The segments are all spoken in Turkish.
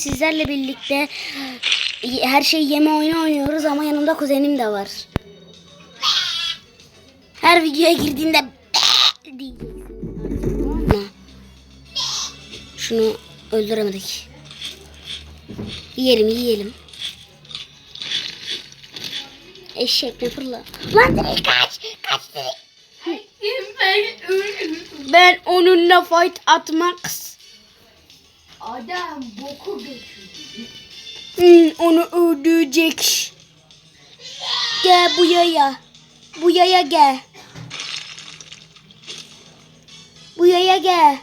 Sizlerle birlikte her şeyi yeme oyunu oynuyoruz ama yanımda kuzenim de var. Her videoya girdiğinde? Şunu öldüremedik. Yiyelim yiyelim. Eşek ne fırla. Lan direkt kaç. Kaç direkt. Ben onunla fight atmak Adam boku götürdü. Hmm, onu öldürecek. Gel bu yaya. Bu yaya gel. Bu yaya gel.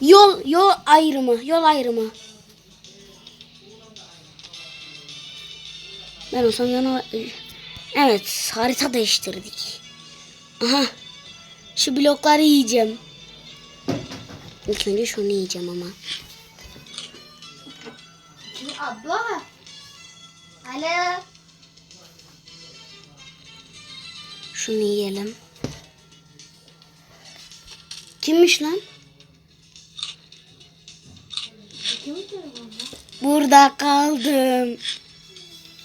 Yol yol ayrımı, yol ayrımı. Ben olsam yana... Evet, harita değiştirdik. Aha. Şu blokları yiyeceğim. İlk önce şunu yiyeceğim ama. Abla. Alo. Şunu yiyelim. Kimmiş lan? Burada kaldım.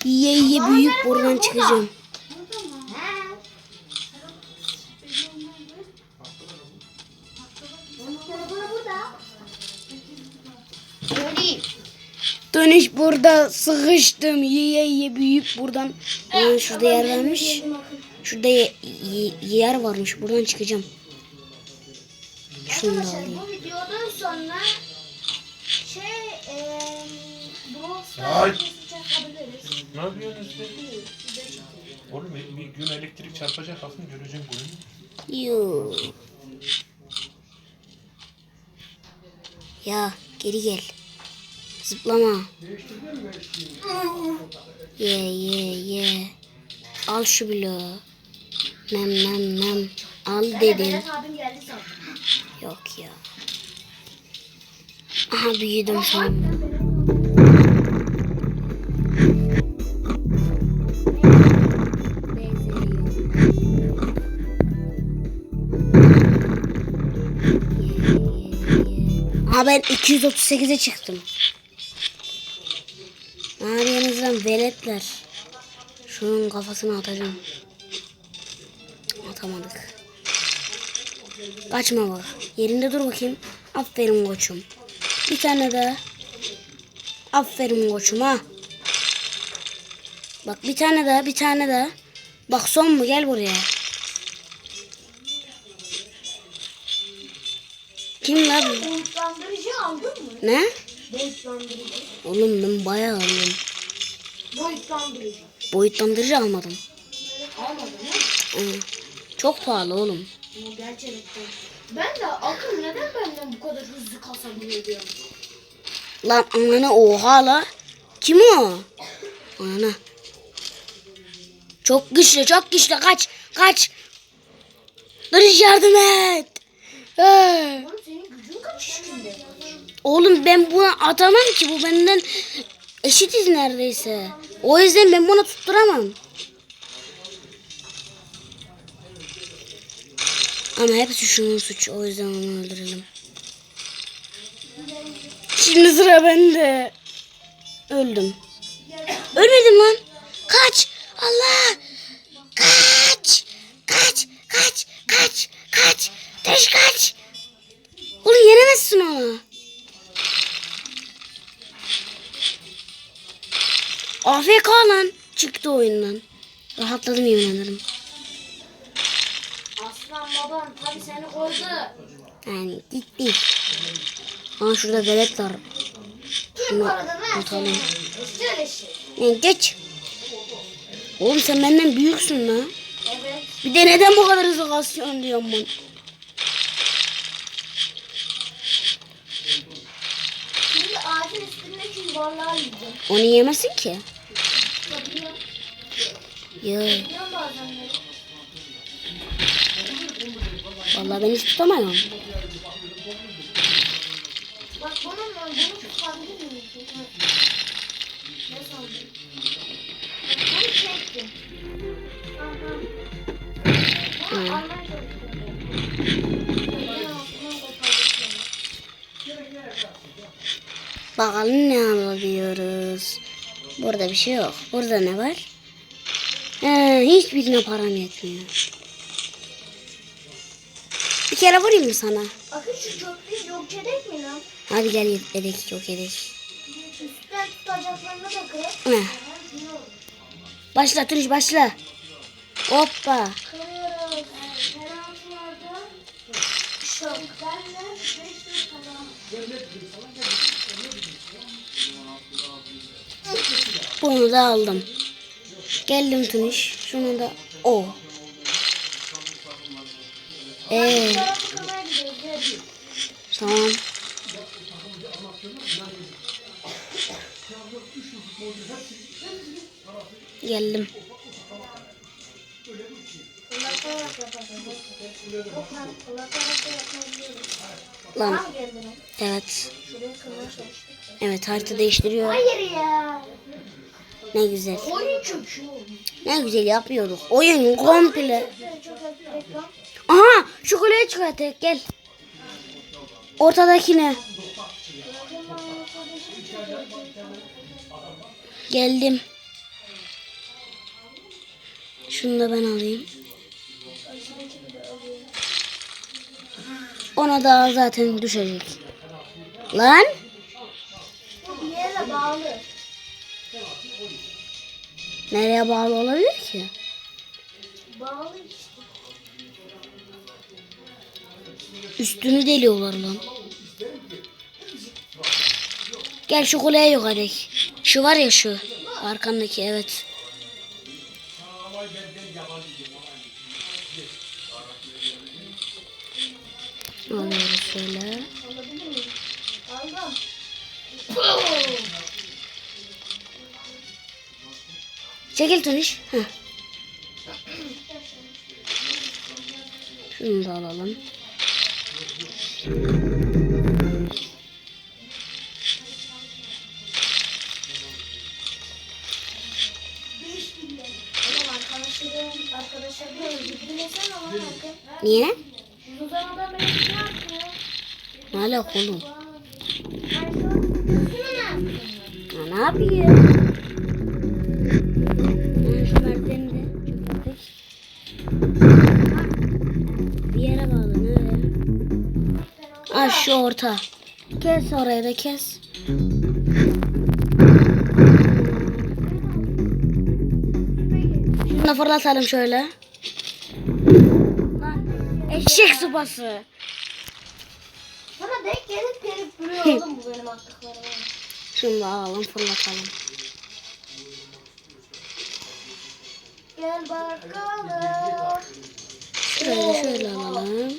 Yiye yiye büyük buradan çıkacağım. Burada sıkıştım. Yiye yiye büyük buradan. Aa, şurada yer varmış. Şurada ye- ye- yer varmış. Buradan çıkacağım. Şunu da Arkadaşlar alayım. bu videodan sonra şey eee bu Ay. Ne yapıyorsunuz siz? Oğlum bir, bir gün elektrik çarpacak aslında göreceğim bunu. Yoo. Ya geri gel. Zıplama. Ye ye ye. Al şu bloğu. Nem nem nem. Al dedim. Yok ya. Aha büyüdüm sonra. Aha ben 238'e çıktım. Ağrıyanızdan veletler. Şunun kafasına atacağım. Atamadık. Kaçma bak. Yerinde dur bakayım. Aferin koçum. Bir tane daha. Aferin koçum ha. Bak bir tane daha bir tane daha. Bak son mu gel buraya. Kim la bu? Boyutlandırıcı aldın mı? Ne? Boyutlandırıcı. Oğlum ben bayağı alıyorum. Boyutlandırıcı. Boyutlandırıcı almadım. Almadın mı? Hı. Çok pahalı oğlum. Gerçekten. Ben de akıl neden benden bu kadar hızlı kasabiliyor diyorum. Lan ananı oha la. Kim o? Anana. Çok güçlü çok güçlü kaç kaç. Barış yardım et. Ee, Oğlum senin gücün kaç üstünde? Oğlum ben buna atamam ki bu benden eşitiz neredeyse. O yüzden ben bunu tutturamam. Ama hepsi şunun suçu o yüzden onu öldürelim. Şimdi sıra bende. Öldüm. Ölmedim lan. Kaç. Allah. Kaç. Kaç. Kaç. Kaç. Kaç. Teş kaç. Oğlum yenemezsin onu. AFK lan. Çıktı oyundan. Rahatladım yemin ederim. Aslan baban tabi seni koydu. Yani gitti. Aa şurada velet var. Ben atalım. şey. Yani geç. Oğlum sen benden büyüksün lan. Evet. Bir de neden bu kadar hızlı kasıyorsun diyorum ben. Şimdi ağacın yiyeceğim. Onu yemesin ki. Yapıyor. Ya Yapıyor bazenleri. vallahi ben hiç tutamıyorum. Bak bununla bunu tutabilir miyim? Ne sandın? Bunu çektim. Bunu almaya çalışıyorum. Ben altından kopardım seni. Bakalım ne alabiliyoruz. Burada bir şey yok. Burada ne var? Ee, hiçbirine param yetmiyor. Bir kere vurayım mı sana? Akın şu köprüyü yok edek mi lan? Hadi gel edek yok edek. Üstten tutacaklarını da kır. Ne? Başla Turuş başla. Hoppa. Kırıyoruz. Şok. Bunu da aldım. Geldim Tunuş. Şunu da o. Ee, tamam. Geldim. Lan evet. Evet harita değiştiriyor. Hayır ya. Ne güzel. Ne güzel yapıyorduk. Oyun komple. Aha şu kuleye çıkarttık gel. Ortadakine. Geldim. Şunu da ben alayım. Ona da zaten düşecek. Lan nereye bağlı olabilir ki? Bağlı işte. Üstünü deliyorlar lan. Gel şu kuleye yok hadi. Şu var ya şu. Arkandaki evet. Çekil Tunuş. Heh. Şunu da alalım. Niye? Ne alaka oğlum? Ne yapıyor? Merdiveni de. Bir yere bağlı nereye? Ah şu orta. Kes orayı da kes. Şunu da fırlatalım şöyle. Eşek sıpası. Bana denk gelip gelip duruyor oğlum bu benim attıklarım. Şunu da alalım fırlatalım. Gel bakalım. Şöyle şöyle alalım.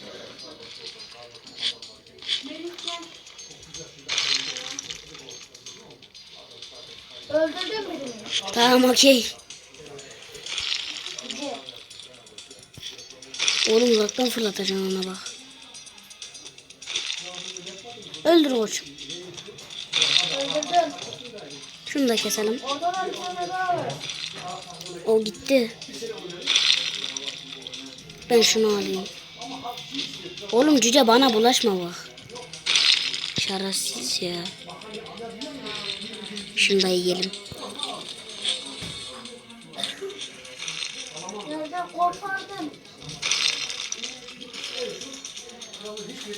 Öldürdün birini. Tamam okey. Oğlum uzaktan fırlatacaksın ona bak. Öldür koçum. Öldürdüm. Şunu da keselim. Oradan bir tane daha var. O gitti. Ben şunu alayım. Oğlum cüce bana bulaşma bak. Şerefsiz ya. Şunu da yiyelim.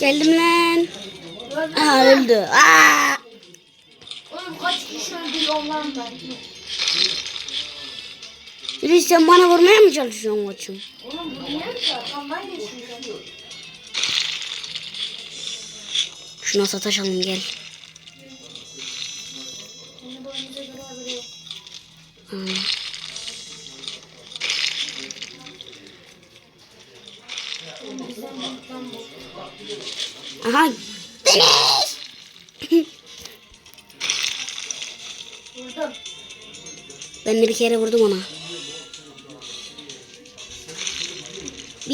Geldim lan. Aha öldü. Aa! Oğlum kaç kişi öldü ben. Yürü sen bana vurmaya mı çalışıyorsun koçum? Oğlum bu niye mi arkamdan geçiyor? Şuna sataşalım gel. Aha. Deniz. Ben de bir kere vurdum ona.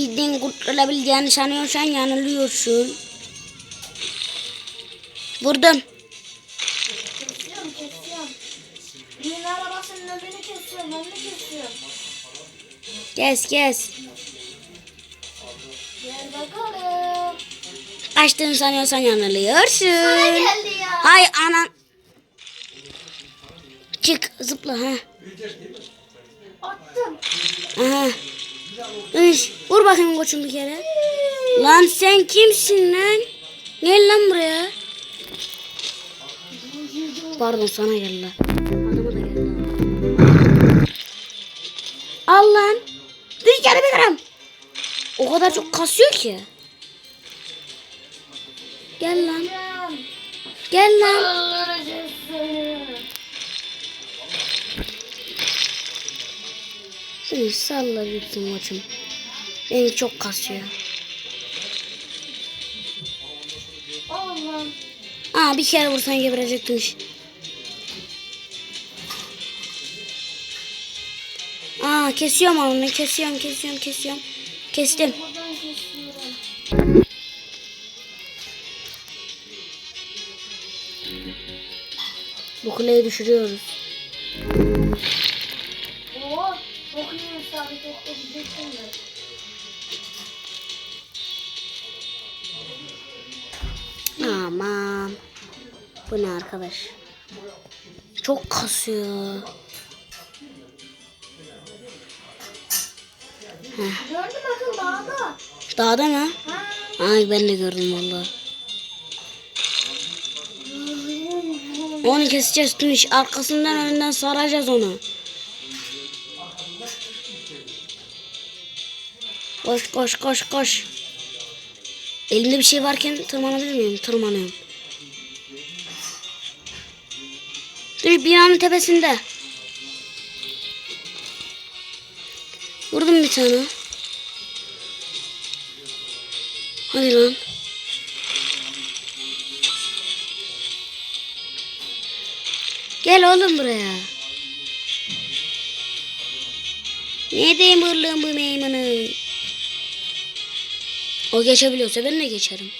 Bildiğin kurtulabileceğini sanıyorsan yanılıyorsun. Vurdum. Kesiyorum kesiyorum. Birinin arabasının önünü kesiyorum önünü kesiyorum. Kes kes. Gel bakalım. Kaçtığını sanıyorsan yanılıyorsun. Bana geldi ya. Hay anan. Çık zıpla ha. Attım. Aha. Üş, vur bakayım koçum bir kere. Lan sen kimsin lan? Gel lan buraya. Pardon sana gel lan. Adama da gel lan. Al lan. Bir kere bir. O kadar çok kasıyor ki. Gel lan. Gel lan. seni. Salla gitsin koçum. Beni çok kasıyor. Allah'ım. Aa bir kere vursan geberecekmiş. Aa kesiyorum onu kesiyorum kesiyorum kesiyorum. Kestim. Bu kuleyi düşürüyoruz. Oo. Çok iyi isabet ettireceksin de. Aman. Bu ne arkadaş? Çok kasıyor. Gördün bakın dağda. Dağda mı? Ha. Ay ben de gördüm valla. Onu keseceğiz Tuniş. Arkasından önünden saracağız onu. Koş koş koş koş. Elimde bir şey varken tırmanabilir miyim? Tırmanıyorum. Dur binanın tepesinde. Vurdum bir tane. Hadi lan. Gel oğlum buraya. Ne oğlum bu meymunu? O geçebiliyorsa ben de geçerim.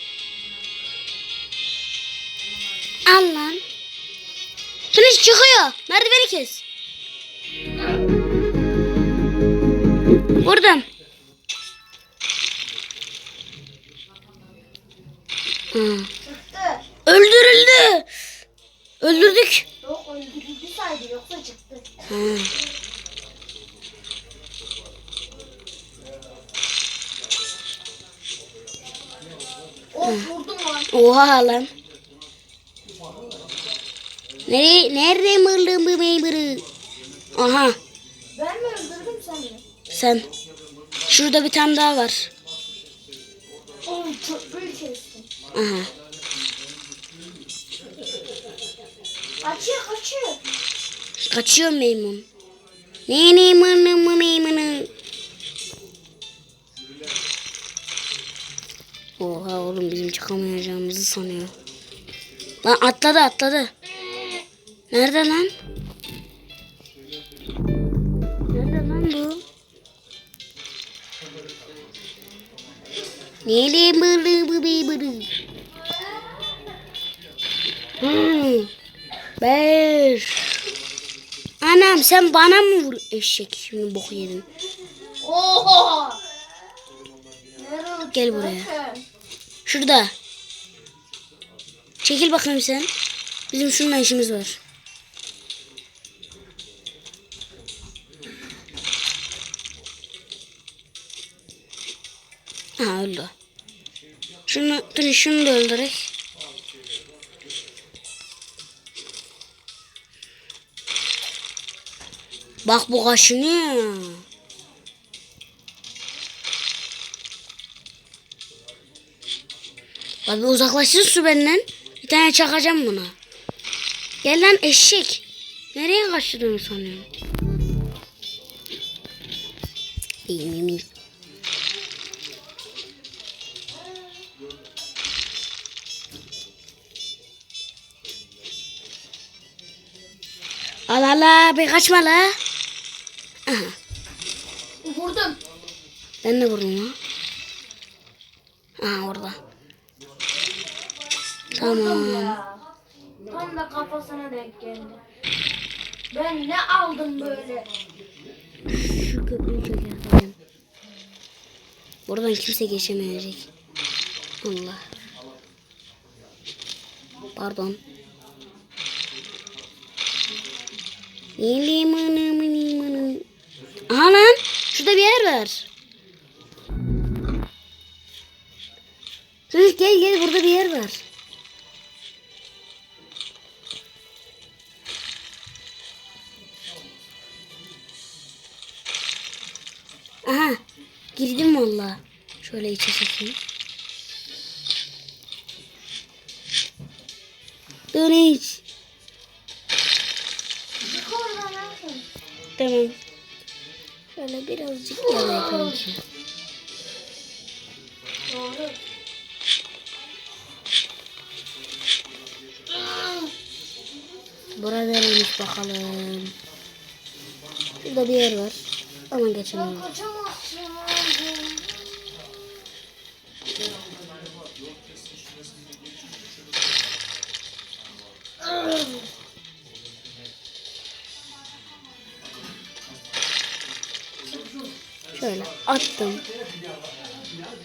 Al lan. Tunis çıkıyor. Merdiveni kes. Vurdum. Ha. Çıktı. Öldürüldü. Öldürdük. Yok öldürüldü saydı yoksa çıktı. Ha. Of vurdum lan. Oha lan. Nereye, nerede mırlığım bu meybırı? Aha Ben mi öldürdüm sen mi? sen. Şurada bir tane daha var. Oğlum köprüyü kestim. Aha. Kaçıyor kaçıyor. Kaçıyor meymun. Ne mırlı mı meymunu? Oha oğlum bizim çıkamayacağımızı sanıyor. Lan atladı atladı. Nerede lan? Nerede lan bu? Nerede mırlı bu meymunu? Hmm. Beş. Anam sen bana mı vur eşek şimdi bok. Oho. Nereye Gel buraya. Şurada. Çekil bakayım sen. Bizim şununla işimiz var. Ha öldü. Şunu, dur şunu da öldürek. Bak bu kaşınıyor. Abi uzaklaşsın su benden. Bir tane çakacağım buna. Gel lan eşek. Nereye kaçtığını sanıyorsun? İyi mimi. Al al bir kaçma la. Aha, Vurdum. ben de vurdum ha. Aha orada. Tamam. Tam da kafasına denk geldi. Ben ne aldım böyle? Şu köprüyü çekelim. Buradan kimse geçemeyecek. Allah. Pardon. Limonu limonu. Aha lan. Şurada bir yer var. Sus gel gel burada bir yer var. Valla. Şöyle içe çekeyim. Dur iç. Tamam. Şöyle birazcık yana kanki. Doğru. Burada neymiş bakalım. Şurada bir yer var. Ama geçemiyorum. Şöyle attım.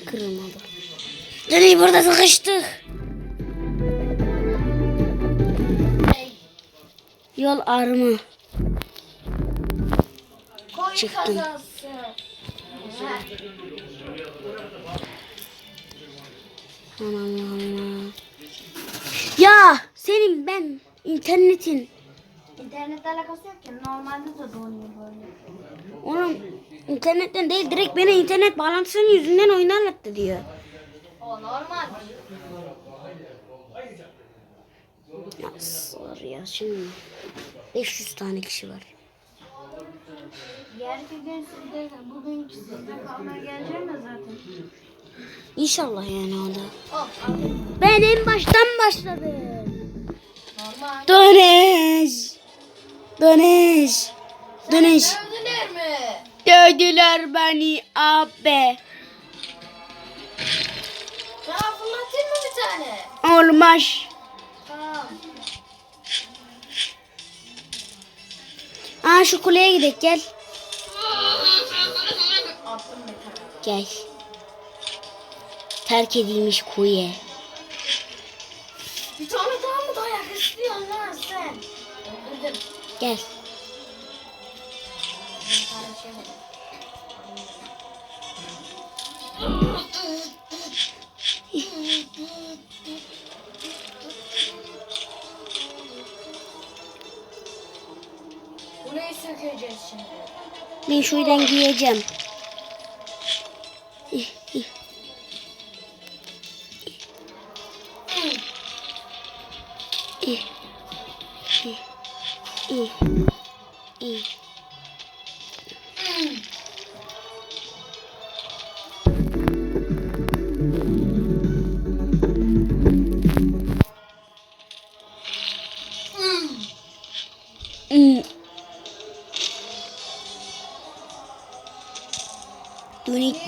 Kırılmadı. Dönüş burada sıkıştık. Yol. Koy Çıktım. Aman Allah. Ya senin ben internetin. İnternetle alakası yok ki. Normalde de donuyor böyle. Oğlum internetten değil direkt beni internet bağlantısının yüzünden oyundan attı diyor. O normal. Nasıl var ya şimdi 500 tane kişi var. Bir gün sizde bugün sizde kalmaya geleceğim ya zaten. İnşallah yani o da. Ben en baştan başladım. Normal. Dönüş. Dönüş. Dönüş. Dövdüler mi? Dövdüler beni abi. Sana fırlatayım mı bir tane? Olmaz. Tamam. Aa şu kuleye gidelim gel. Attım bir tane. Gel. Terk edilmiş kule. Bir tane daha mı dayak istiyorsun lan sen? Öldürdüm. Gel. Burayı sökeceğiz şimdi. Ben şuradan giyeceğim.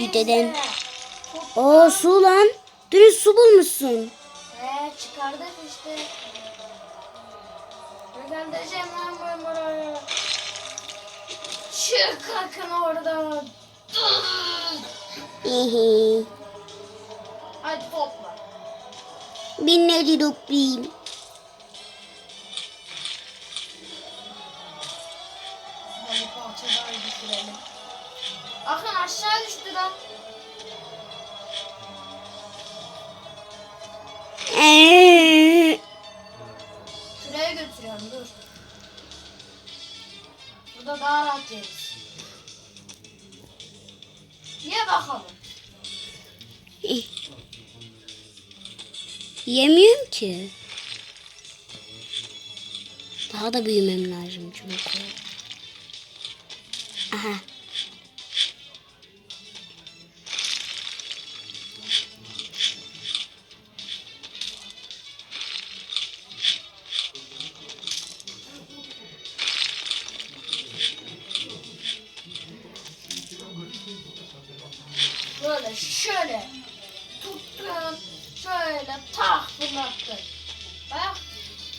Dönük düdeden. Oo su lan. Dün su bulmuşsun. He çıkardık işte. Göndereceğim lan ben buraya. Çık kalkın oradan. Hadi topla. Ben ne toplayayım? Şuraya götürüyorum dur. Burada daha rahat yeriz. Ye bakalım. Yemiyorum ki. Daha da büyümem lazım çünkü. Aha.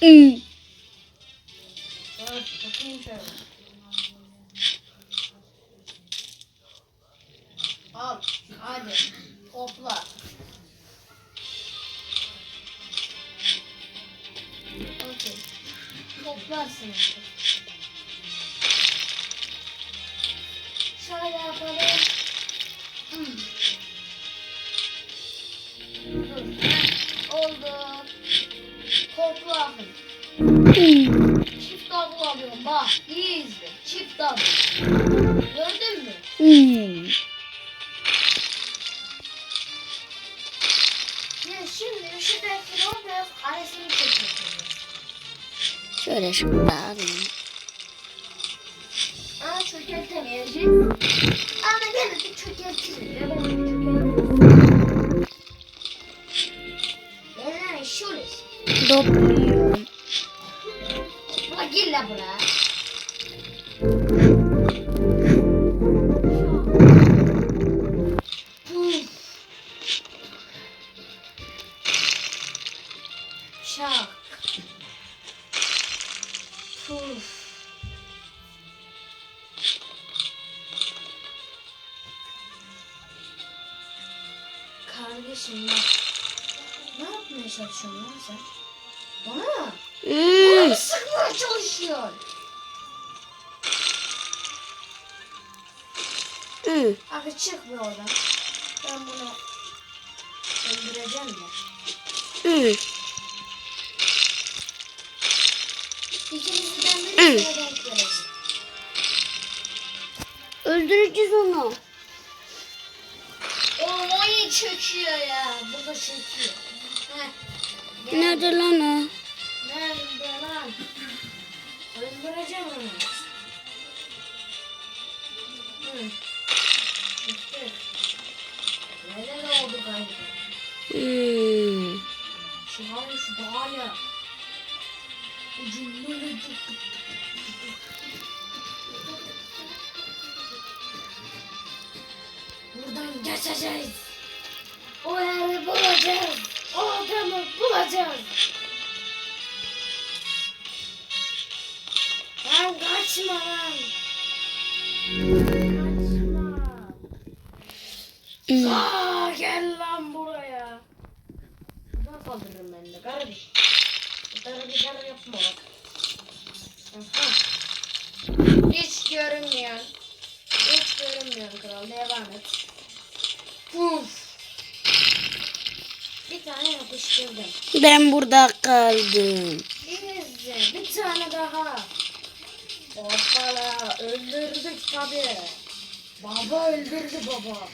Hmm. Şöyle. Al hadi topla. Okey. Toplarsın. Şöyle yapalım. Hmm. Oldu. Hmm. Çift double alıyorum. Bak iyi izle. Çift double. Gördün mü? Hmm. Ya şimdi şu defteri biraz arasını çekiyoruz. Şöyle da alayım. Ama çökertemeyeceğiz. Ama gene de çökertiriz. Ya ben çökertiriz. Çık be oradan. Ben bunu öldüreceğim de. Hmm. İkinizden denk geleceğim. Öldüreceğiz onu. O iyi çöküyor ya. Bu da çöküyor. Heh. Gel. Nerede lan o? Nerede lan? Öldüreceğim onu. Hı. Oldu galiba? Hmm. Şu hali şu hala. Ucun böyle. Buradan geçeceğiz. O yeri bulacağız. O adamı bulacağız. Lan kaçma lan. Tarafa bir tarafa yapma bak. Aha. Hiç görünmüyor. Hiç görünmüyor kral. Devam et. Uf. Bir tane yapıştırdım. Ben burada kaldım. İzle. Bir tane daha. Hoppala. Öldürdük tabi. Baba öldürdü baba.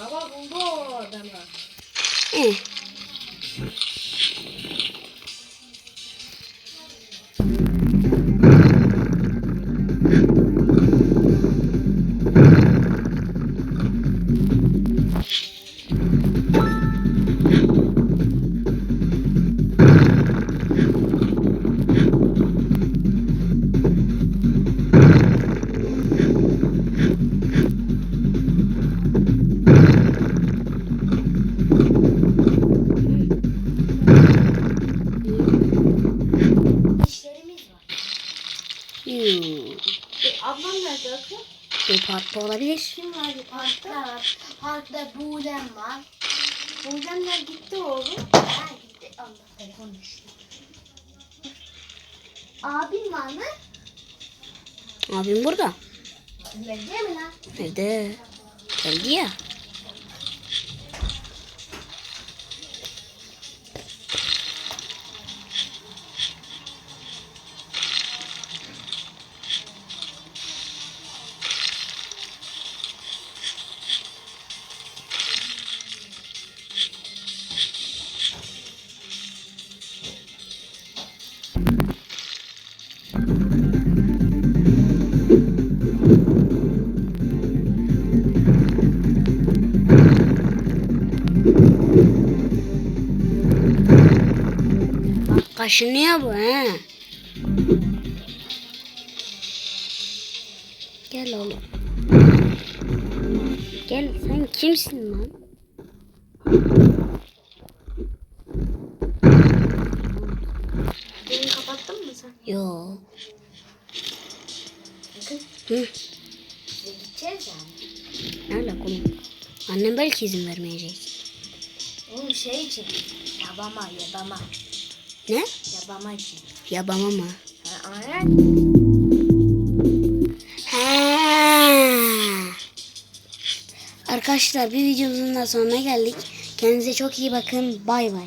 Baba buldu adamı. Eh. Parkta? Buğlem var. Buğlemler gitti oğlum. Ha gitti. Allah telefon düştü. Abim var mı? Abim burada. Nerede mi lan? Evde. Geldi ya. Bak kaşınıyor bu he. Gel oğlum. Gel sen kimsin lan? Beni kapattın mı sen? Yo. Hı. Biz gideceğiz yani. Nerede oğlum? Annem belki izin vermeyecek. Oğlum şey için. Yabama yabama. Ne? Yabama için. Yabama mı? Ha. Arkadaşlar bir videomuzun da sonuna geldik. Kendinize çok iyi bakın. Bay bay.